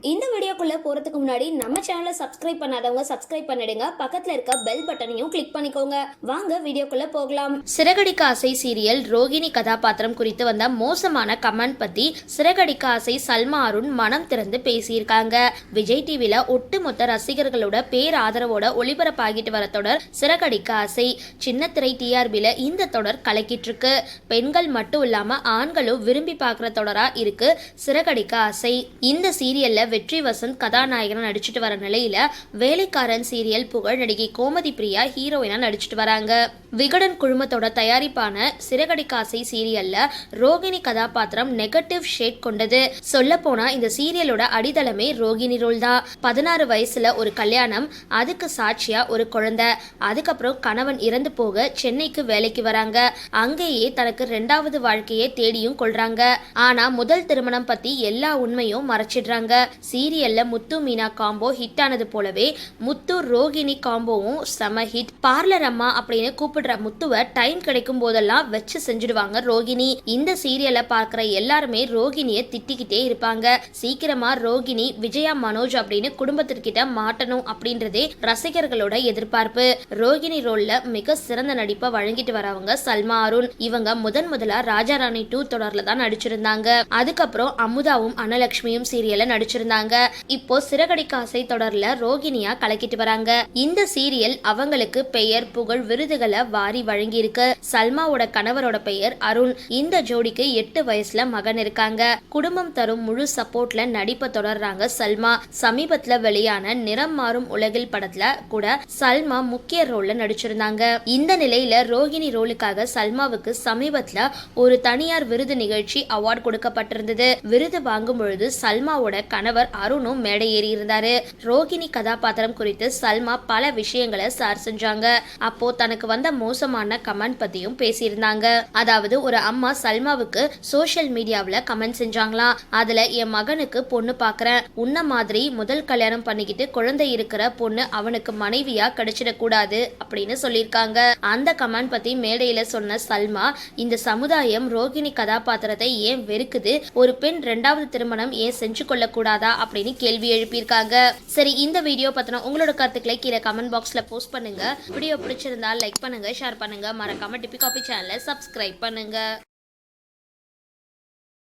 இந்த வீடியோக்குள்ளே போறதுக்கு முன்னாடி நம்ம சேனலை சப்ஸ்கிரைப் பண்ணாதவங்க சப்ஸ்கிரைப் பண்ணிடுங்க. பக்கத்தில் இருக்க பெல் பட்டனையும் கிளிக் பண்ணிக்கோங்க. வாங்க வீடியோக்குள்ளே போகலாம். சிறகடிக்க ஆசை சீரியல் ரோகிணி கதாபாத்திரம் குறித்து வந்த மோசமான கமெண்ட் பற்றி சிறகடிக்க ஆசை சல்மா அருண் மனம் திறந்து பேசியிருக்காங்க. விஜய் டிவியில் ஒட்டுமொத்த ரசிகர்களோட பேர் ஆதரவோட ஒளிபரப்பாகிட்டு வர தொடர் சிறகடிக்க ஆசை. சின்ன திரை டிஆர்பியில் இந்த தொடர் கலக்கிட்டு இருக்கு பெண்கள் மட்டும் இல்லாமல் ஆண்களும் விரும்பி பார்க்குற தொடராக இருக்கு சிறகடிக்க ஆசை. இந்த சீரியல்ல வெற்றி வசந்த் கதாநாயகனா நடிச்சிட்டு வர நிலையில வேலைக்காரன் சீரியல் புகழ் நடிகை கோமதி பிரியா ஹீரோயினா நடிச்சிட்டு வராங்க. விகடன் குழுமத்தோட தயாரிப்பான சிறகடிக்காசை சீரியல்ல ரோகிணி கதாபாத்திரம் நெகட்டிவ் ஷேட் கொண்டது. சொல்ல போனா இந்த சீரியலோட அடித்தளமே ரோகிணி ரோல் தான். பதினாறு வயசுல ஒரு கல்யாணம் அதுக்கு சாட்சியா ஒரு குழந்தை. அதுக்கப்புறம் கணவன் இறந்து போக சென்னைக்கு வேலைக்கு வராங்க. அங்கேயே தனக்கு ரெண்டாவது வாழ்க்கையை தேடியும் கொள்றாங்க. ஆனா முதல் திருமணம் பத்தி எல்லா உண்மையும் மறைச்சிடுறாங்க. சீரியல்ல முத்து மீனா காம்போ ஹிட் ஆனது போலவே முத்து ரோகிணி காம்போவும் செம ஹிட் பார்லர் அம்மா அப்படின்னு கூப்பிடுற முத்துவை டைம் கிடைக்கும் போதெல்லாம் வச்சு செஞ்சுடுவாங்க ரோகிணி. இந்த சீரியலை பார்க்குற எல்லாருமே ரோகிணியை திட்டிக்கிட்டே இருப்பாங்க. சீக்கிரமா ரோகிணி விஜயா மனோஜ் அப்படின்னு குடும்பத்திற்கிட்ட மாட்டணும் அப்படின்றதே ரசிகர்களோட எதிர்பார்ப்பு. ரோகிணி ரோல்ல மிக சிறந்த நடிப்பை வழங்கிட்டு வரவங்க சல்மா அருண். இவங்க முதன் முதலா ராஜா ராணி டூ தொடர்ல தான் நடிச்சிருந்தாங்க. அதுக்கப்புறம் அமுதாவும் அனலட்சுமியும் சீரியல்ல நடிச்சிருந்தாங்க. இப்போ சிறகடிக்க ஆசை தொடர்ல ரோகிணியா கலக்கிட்டு வராங்க. இந்த சீரியல் அவங்களுக்கு பெயர் புகழ் விருதுகளை வாரி வழங்கியிருக்கு. சல்மாவோட கணவரோட பெயர் அருண். இந்த ஜோடிக்கு எட்டு வயசுல மகன் இருக்காங்க. குடும்பம் தரும் முழு சப்போர்ட்ல நடிப்பை தொடர்றாங்க சல்மா. சமீபத்துல வெளியான நிறம் மாறும் உலகில் படத்துல கூட சல்மா முக்கிய ரோல்ல நடிச்சிருந்தாங்க. இந்த நிலையில ரோகிணி ரோலுக்காக சல்மாவுக்கு சமீபத்துல ஒரு தனியார் விருது நிகழ்ச்சி அவார்ட் கொடுக்கப்பட்டிருந்தது. விருது வாங்கும் பொழுது சல்மாவோட கணவர் அருணும் மேடை ஏறி இருந்தாரு. ரோகிணி கதாபாத்திரம் குறித்து சல்மா பல விஷயங்களை சார் செஞ்சாங்க. அப்போ தனக்கு வந்த மோசமான கமெண்ட் பத்தியும் பேசியிருந்தாங்க. அதாவது ஒரு அம்மா சல்மாவுக்கு சோஷியல் மீடியாவில் கமெண்ட் செஞ்சாங்களாம் அதுல என் மகனுக்கு பொண்ணு பாக்குறேன். உன்ன மாதிரி முதல் கல்யாணம் பண்ணிக்கிட்டு குழந்தை இருக்கிற பொண்ணு அவனுக்கு மனைவியா கிடைச்சிடக்கூடாது அப்படின்னு சொல்லியிருக்காங்க. அந்த கமெண்ட் பத்தி மேடையில சொன்ன சல்மா இந்த சமுதாயம் ரோகிணி கதாபாத்திரத்தை ஏன் வெறுக்குது? ஒரு பெண் ரெண்டாவது திருமணம் ஏன் செஞ்சு கொள்ளக்கூடாதா? அப்படின்னு கேள்வி எழுப்பியிருக்காங்க. சரி இந்த வீடியோ பத்தின உங்களோட கருத்துக்களை கீழே கமெண்ட் பாக்ஸ்ல போஸ்ட் பண்ணுங்க. வீடியோ பிடிச்சிருந்தா லைக் பண்ணுங்க ஷேர் பண்ணுங்க. மறக்காம டிபி காபி சேனலை சப்ஸ்கிரைப் பண்ணுங்க.